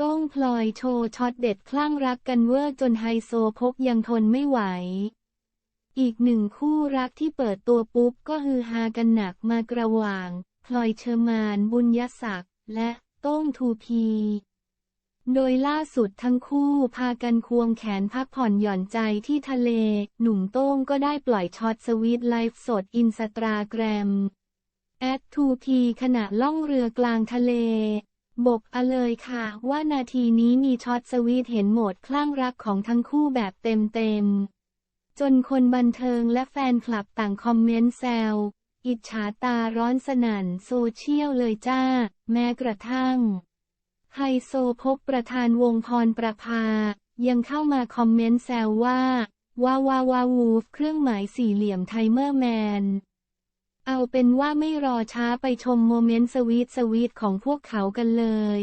ต้งพลอยโชว์ช็อตเด็ดคลั่งรักกันเวอร์จนไฮโซพกยังทนไม่ไหว อีกหนึ่งคู่รักที่เปิดตัวปุ๊บก็ฮือฮากันหนักมากระหว่าง พลอยเชอร์มานบุญยศักดิ์และโต้งทูพีโดยล่าสุดทั้งคู่พากันควงแขนพักผ่อนหย่อนใจที่ทะเล หนุ่มโต้งก็ได้ปล่อยช็อตสวีทไลฟ์สดอินสตาแกรมแอดทูพีขณะล่องเรือกลางทะเล บอกเอเลยค่ะ ว่านาทีนี้มีช็อตสวีทเห็นโหมดคลั่งรักของทั้งคู่แบบเต็มๆ จนคนบันเทิงและแฟนคลับต่างคอมเมนต์แซว อิจฉาตาร้อนสนั่นโซเชียลเลยจ้า แม้กระทั่ง ไฮโซพกประธานวงพรประภา ยังเข้ามาคอมเมนต์แซวว่า ว้าวาวาวูฟเครื่องหมายสี่เหลี่ยมไทเมอร์แมน เอาเป็นว่าไม่รอช้าไปชมโมเมนต์สวีทสวีทของพวกเขากันเลย